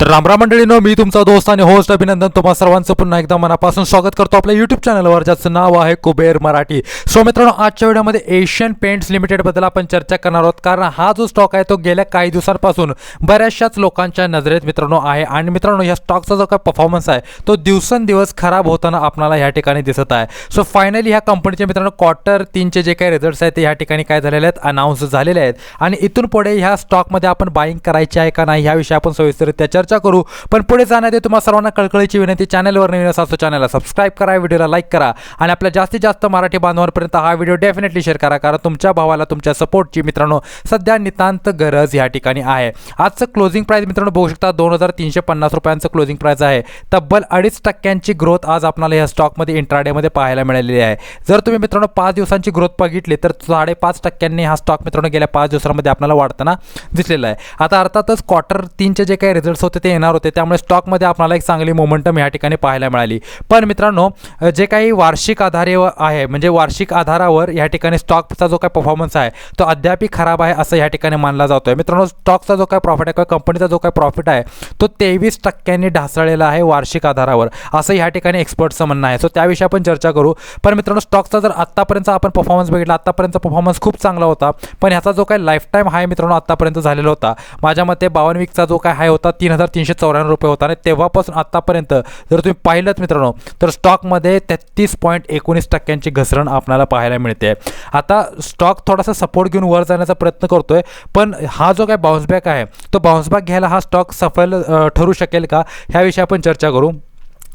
तर रामराम मंडळीनं मी तुमचा दोस्त आणि होस्ट अभिनंदन तुम्हा सर्वांचं पुन्हा एकदा मनापासून स्वागत करतो आपल्या युट्यूब चॅनलवर ज्याचं नाव आहे कुबेर मराठी. सो मित्रांनो आजच्या व्हिडिओमध्ये एशियन पेंट्स लिमिटेडबद्दल आपण चर्चा करणार आहोत कारण हा जो स्टॉक आहे तो गेल्या काही दिवसांपासून बऱ्याचशाच लोकांच्या नजरेत मित्रांनो आहे. आणि मित्रांनो या स्टॉकचा जो काय परफॉर्मन्स आहे तो दिवसेंदिवस खराब होताना आपल्याला या ठिकाणी दिसत आहे. सो फायनली ह्या कंपनीचे मित्रांनो क्वार्टर तीनचे जे काही रिझल्ट्स आहेत ते या ठिकाणी काय झालेले आहेत अनाऊन्स झालेले आहेत. आणि इथून पुढे ह्या स्टॉकमध्ये आपण बाईंग करायची आहे का नाही ह्याविषयी आपण सविस्तररित्या चर्चा करू. पण पुढे जाण्याआधी तुम्हाला सर्वांना कळकळीची विनंती. चॅनलवर नवीन असा तर चॅनलला सबस्क्राईब करा व्हिडिओला लाईक करा आणि आपल्या जास्तीत जास्त मराठी बांधवांपर्यंत हा व्हिडिओ डेफिनेटली शेअर करा. कारण तुमच्या भावाला तुमच्या सपोर्टची मित्रांनो सध्या नितांत गरज या ठिकाणी आहे. आजचं क्लोजिंग प्राईस मित्रांनो बघू शकता दोन हजार तीनशे पन्नास रुपयांचं क्लोजिंग प्राईस आहे. तब्बल अडीच टक्क्यांची ग्रोथ आज आपल्याला या स्टॉकमध्ये इंट्राडेमध्ये पाहायला मिळालेली आहे. जर तुम्ही मित्रांनो पाच दिवसांची ग्रोथ बघितली तर साडेपाच टक्क्यांनी हा स्टॉक मित्रांनो गेल्या पाच दिवसांमध्ये आपल्याला वाढताना दिसलेला आहे. आता अर्थातच क्वार्टर तीनचे जे काही रिझल्ट्स होते ते येणार होते. त्यामुळे स्टॉकमध्ये आपल्याला एक चांगली मोमेंटम या ठिकाणी पाहायला मिळाली. पण मित्रांनो जे काही वार्षिक आधारे आहे म्हणजे वार्षिक आधारावर या ठिकाणी स्टॉकचा जो काही परफॉर्मन्स आहे तो अद्यापही खराब आहे असं या ठिकाणी मानला जातो आहे मित्रांनो स्टॉकचा जो काही प्रॉफिट आहे किंवा कंपनीचा जो काही प्रॉफिट आहे तो तेवीस टक्क्यांनी ढासळलेला आहे वार्षिक आधारावर असं या ठिकाणी एक्सपर्टचं म्हणणं आहे. सो त्याविषयी आपण चर्चा करू. पण मित्रांनो स्टॉकचा जर आत्तापर्यंत आपण परफॉर्मन्स बघितला आत्तापर्यंत परफॉर्मन्स खूप चांगला होता पण ह्याचा जो काही लाईफ टाईम हाय मित्रांनो आत्तापर्यंत झालेला होता. माझ्या मते बावन्न वीकचा जो काय हाय होता तीन हजार तीनशे चौऱ्याण्णव रुपये होता आणि तेव्हापासून आत्तापर्यंत जर तुम्ही पाहिलंच मित्रांनो तर स्टॉकमध्ये तेहतीस पॉईंट एकोणीस टक्क्यांची घसरण आपल्याला पाहायला मिळते. आता स्टॉक थोडासा सपोर्ट घेऊन वर जाण्याचा प्रयत्न करतोय पण हा जो काय बाउन्सबॅक आहे तो बाउन्सबॅक घ्यायला हा स्टॉक सफल ठरू शकेल का? ह्याविषयी आपण चर्चा करू.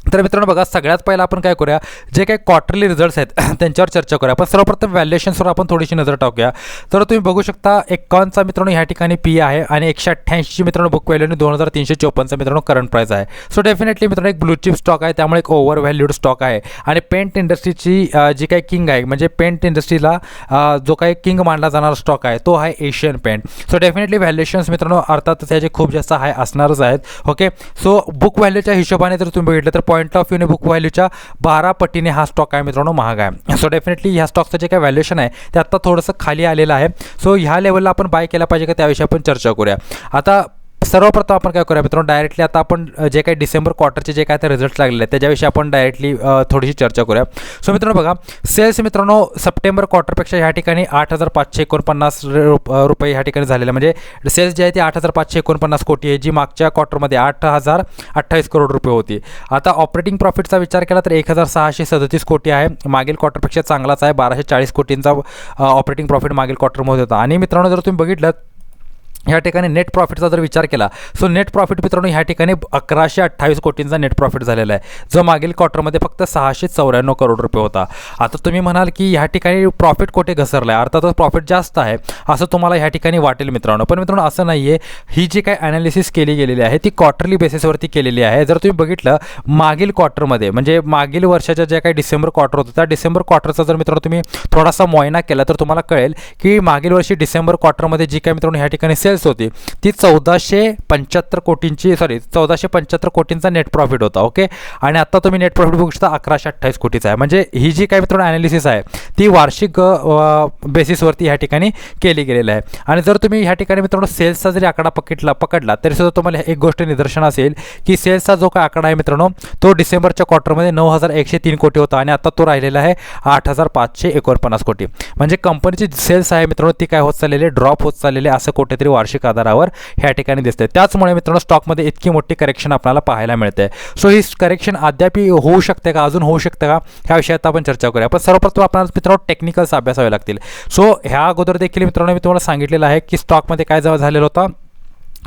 तर मित्रांनो बघा सगळ्यात पहिला आपण काय करूया जे काही क्वार्टरली रिझल्ट्स आहेत त्यांच्यावर चर्चा करूया. पण सर्वप्रथम व्हॅल्युएशन्सवर आपण थोडीशी नजर टाकूया. तर तुम्ही बघू शकता एकावन्नचा मित्रांनो ह्या ठिकाणी पी आहे आणि एकशे अठ्ठ्याऐंशीची मित्रांनो बुक व्हॅल्यू आणि दोन हजार तीनशे चोपन्नचा मित्रांनो करंट प्राईस आहे. सो डेफिनेटली मित्रांनो एक ब्लू चिप स्टॉक आहे त्यामुळे एक ओव्हर व्हॅल्यूड स्टॉक आहे. आणि पेंट इंडस्ट्रीची जी काही किंग आहे म्हणजे पेंट इंडस्ट्रीला जो काही किंग मानला जाणारा स्टॉक आहे तो आहे Asian paint so definitely valuations मित्रांनो अर्थातच त्याचे खूप जास्त हाय असणारच आहेत. ओके सो बुक व्हॅल्यूच्या हिशोबाने जर तुम्ही बघितलं तर पॉईंट ऑफ व्ह्यूने बुक व्हॅल्यूच्या बारा पटीने हा स्टॉक आहे मित्रांनो महाग आहे. सो डेफिनेटली ह्या स्टॉकचं जे काय व्हॅल्युएशन आहे ते आत्ता थोडंसं खाली आलेलं आहे. सो ह्या लेवलला आपण बाय केला पाहिजे का? त्याविषयी आपण चर्चा करूया. आता सर्वप्रथम आपण काय करूया मित्रांनो डायरेक्टली आता आपण जे काही डिसेंबर क्वार्टरचे जे काय ते रिझल्ट लागलेले आहेत त्याच्याविषयी आपण डायरेक्टली थोडीशी चर्चा करूया. सो मित्रांनो बघा सेल्स मित्रांनो सप्टेंबर क्वार्टरपेक्षा ह्या ठिकाणी आठ हजार पाचशे एकोणपन्नास रु- रुपये ह्या ठिकाणी झालेले. म्हणजे सेल्स जे आहे ते आठ हजार पाचशे एकोणपन्नास कोटी आहे जी मागच्या क्वार्टरमध्ये आठ हजार अठ्ठावीस करोड रुपये होती. आता ऑपरेटिंग प्रॉफिटचा विचार केला तर एक हजार सहाशे सदतीस कोटी आहे. मागील क्वार्टरपेक्षा चांगलाच आहे बाराशे चाळीस कोटींचा ऑपरेटिंग प्रॉफिट मागील क्वार्टरमध्ये होता. आणि मित्रांनो जर तुम्ही बघितलं ह्या ठिकाणी नेट प्रॉफिटचा जर विचार केला सो नेट प्रॉफिट मित्रांनो ह्या ठिकाणी अकराशे अठ्ठावीस कोटींचा नेट प्रॉफिट झालेला आहे. जो मागील क्वार्टरमध्ये फक्त सहाशे चौऱ्याण्णव करोड रुपये होता. आता तुम्ही म्हणाल की ह्या ठिकाणी प्रॉफिट कोठे घसरला आहे अर्थातच प्रॉफिट जास्त आहे असं तुम्हाला ह्या ठिकाणी वाटेल मित्रांनो. पण मित्रांनो असं नाही आहे ही जी काही ॲनालिसिस केली गेलेली आहे ती क्वार्टरली बेसिसवरती केलेली आहे. जर तुम्ही बघितलं मागील क्वार्टरमध्ये म्हणजे मागील वर्षाच्या ज्या काही डिसेंबर क्वार्टर होतं त्या डिसेंबर क्वार्टरचा जर मित्रांनो तुम्ही थोडासा मोयना केला तर तुम्हाला कळेल की मागील वर्षी डिसेंबर क्वार्टरमध्ये जी काय मित्रांनो ह्या ठिकाणी सेल्स होती. ती चौदाशे पंच्याहत्तर कोटींची सॉरी चौदाशे पंच्याहत्तर कोटींचा नेट प्रॉफिट होता ओके आणि आता तुम्ही नेट प्रॉफिट बघू शकता अकराशे अठ्ठावीस कोटीचा आहे. म्हणजे ही जी काही मित्रांनो ॲनालिसिस आहे ती वार्षिक बेसिसवरती ह्या ठिकाणी केली गेलेली आहे. आणि जर तुम्ही ह्या ठिकाणी मित्रांनो सेल्सचा जरी आकडा पकडला पकडला तरी सुद्धा तुम्हाला एक गोष्ट निदर्शन असेल की सेल्सचा जो काय आकडा आहे मित्रांनो तो डिसेंबरच्या क्वार्टरमध्ये नऊ हजार एकशे तीन कोटी होता आणि आता तो राहिलेला आहे आठ हजार पाचशे एकोणपन्नास कोटी. म्हणजे कंपनीची सेल्स आहे मित्रांनो ती काय होत चाललेली ड्रॉप होत चाललेली असं कुठेतरी वार्षिक आधारावर ह्या ठिकाणी दिसते त्याचमुळे मित्रांनो स्टॉकमध्ये इतकी मोठी करेक्शन आपल्याला पाहायला मिळते सो ही करेक्शन अद्याप होऊ शकते का? अजून होऊ शकते का? ह्या विषयात आपण चर्चा करूया. पण सर्वप्रथम आपल्याला मित्रांनो टेक्निकल्स अभ्यासावे लागतील. सो ह्या अगोदर देखील मित्रांनो मी तुम्हाला सांगितलेलं आहे की स्टॉकमध्ये काय जवळ झालेलं होतं?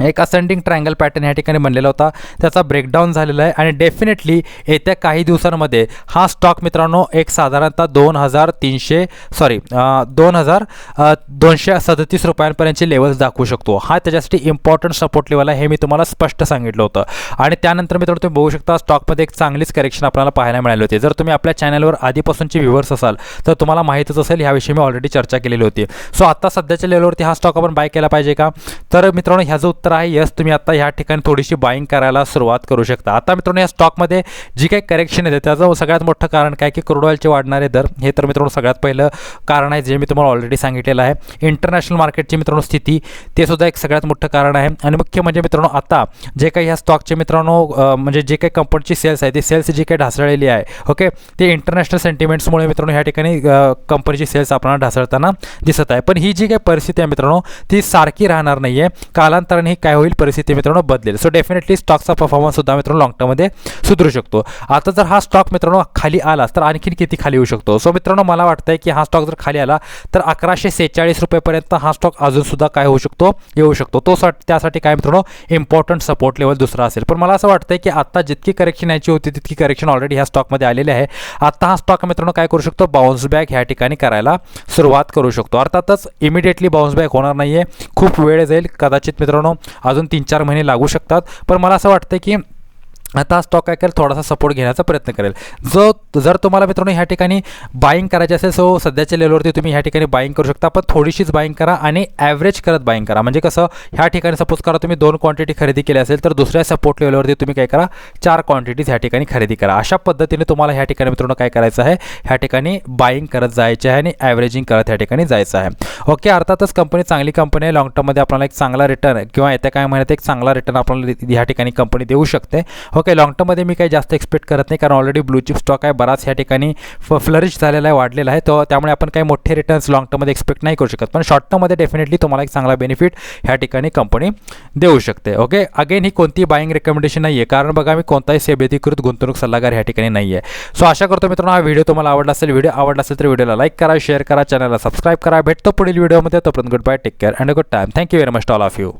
एक असेंडिंग ट्रायंगल पॅटर्न या ठिकाणी बनलेला होता. त्याचा ब्रेकडाऊन झालेला आहे आणि डेफिनेटली येत्या काही दिवसांमध्ये हा स्टॉक मित्रांनो एक साधारणतः दोन हजार तीनशे सॉरी दोन हजार दोनशे सदतीस रुपयांपर्यंतचे लेवल्स दाखवू शकतो. हा त्याच्यासाठी इम्पॉर्टंट सपोर्ट लेवल आहे हे मी तुम्हाला स्पष्ट सांगितलं होतं. आणि त्यानंतर मित्रांनो तुम्ही बघू शकता स्टॉकमध्ये एक चांगलीच करेक्शन आपल्याला पाहायला मिळाली होती. जर तुम्ही आपल्या चॅनलवर आधीपासूनचे व्ह्युअर्स असाल तर तुम्हाला माहीतच असेल ह्याविषयी मी ऑलरेडी चर्चा केलेली होती. सो आता सध्याच्या लेवलवरती हा स्टॉक आपण बाय केला पाहिजे का? तर मित्रांनो ह्या जो तर आहे. यस तुम्ही आता ह्या ठिकाणी थोडीशी बाईंग करायला सुरुवात करू शकता. आता मित्रांनो या स्टॉकमध्ये जी काही करेक्शन येते त्याचं सगळ्यात मोठं कारण काय? की क्रूड ऑइलचे वाढणारे दर. हे तर मित्रांनो सगळ्यात पहिलं कारण आहे जे मी तुम्हाला ऑलरेडी सांगितलेलं आहे. इंटरनॅशनल मार्केटची मित्रांनो स्थिती ते सुद्धा एक सगळ्यात मोठं कारण आहे. आणि मुख्य म्हणजे मित्रांनो आता जे काही ह्या स्टॉकचे मित्रांनो म्हणजे जे काही कंपनीची सेल्स आहे ती सेल्स जी काही ढासळलेली आहे ओके ते इंटरनॅशनल सेंटिमेंट्समुळे मित्रांनो ह्या ठिकाणी कंपनीची सेल्स आपल्याला ढासळताना दिसत आहे. पण ही जी काही परिस्थिती आहे मित्रांनो ती सारखी राहणार नाही आहे कालांतराने ही काय होईल परिस्थिती मित्रांनो बदलेल. सो डेफिनेटली स्टॉकचा परफॉर्मन्स सुद्धा मित्रांनो लॉंग टर्ममध्ये सुधरू शकतो. आता जर हा स्टॉक मित्रांनो खाली आलाच तर आणखीन किती खाली येऊ शकतो? सो मित्रांनो मला वाटतंय की हा स्टॉक जर खाली आला तर अकराशे सेहेचाळीस रुपयेपर्यंत हा स्टॉक अजून सुद्धा काय होऊ शकतो? येऊ शकतो. तो त्यासाठी काय मित्रांनो इम्पॉर्टंट सपोर्ट लेवल दुसरा असेल. पण मला असं वाटतंय की आता जितकी करेक्शन यायची होती तितकी करेक्शन ऑलरेडी ह्या स्टॉकमध्ये आलेली आहे. आता हा स्टॉक मित्रांनो काय करू शकतो? बाउन्स बॅक ह्या ठिकाणी करायला सुरुवात करू शकतो. अर्थातच इमिडिएटली बाउन्स बॅक होणार नाही आहे खूप वेळ जाईल. कदाचित मित्रांनो अजून तीन चार महिने लागू शकतात. पण मला असं वाटतं की आता स्टॉक काय करेल थोडासा सपोर्ट घेण्याचा प्रयत्न करेल. जो जर तुम्हाला मित्रांनो ह्या ठिकाणी बाईंग करायचे असेल सो सध्याच्या लेवलवरती तुम्ही ह्या ठिकाणी बाईंग करू शकता. पण थोडीशीच बाईंग करा आणि ॲव्हरेज करत बाईंग करा. म्हणजे कसं ह्या ठिकाणी सपोज करा तुम्ही दोन क्वांटिटी खरेदी केली असेल तर दुसऱ्या सपोर्ट लेवलवरती तुम्ही काय करा चार क्वांटिटीज ह्या ठिकाणी खरेदी करा. अशा पद्धतीने तुम्हाला ह्या ठिकाणी मित्रांनो काय करायचं आहे ह्या ठिकाणी बाईंग करत जायचे आहे आणि ॲव्हरेजिंग करत ह्या ठिकाणी जायचं आहे. ओके अर्थातच कंपनी चांगली कंपनी आहे. लॉंग टर्ममध्ये आपल्याला एक चांगला रिटर्न किंवा येत्या काय महिन्यात एक चांगला रिटर्न आपल्याला ह्या ठिकाणी कंपनी देऊ शकते. ओके लॉंग टर्ममध्ये मी काही जास्त एक्सपेक्ट करत नाही. कारण ऑलरेडी ब्लू चिप स्टॉक आहे. बराच ह्या ठिकाणी फ फ्लरिश झालेला आहे वाढलेला आहे. तो त्यामुळे आपण काही मोठे रिटर्न्स लॉंग टर्ममध्ये एक्सपेक्ट नाही करू शकत. पण शॉर्ट टर्ममध्ये डेफिनेटली तुम्हाला एक चांगला बेनिफिट ह्या ठिकाणी कंपनी देऊ शकते. ओके अगेन ही कोणती बाईंग रेकमेंडेशन नाही आहे कारण बघा मी कोणताही सेबेधिकृत गुंतवणूक सल्लागार ह्या ठिकाणी नाही आहे सो आशा करतो मित्रांनो हा व्हिडिओ तुम्हाला आवडला असेल. व्हिडिओ आवडला असेल तर व्हिडिओला लाईक करा शेअर करा चॅनलला सबस्क्राईब करा. भेटतो पुढील व्हिडिओमध्ये तोपर्यंत goodbye take care and good time thank you very much all of you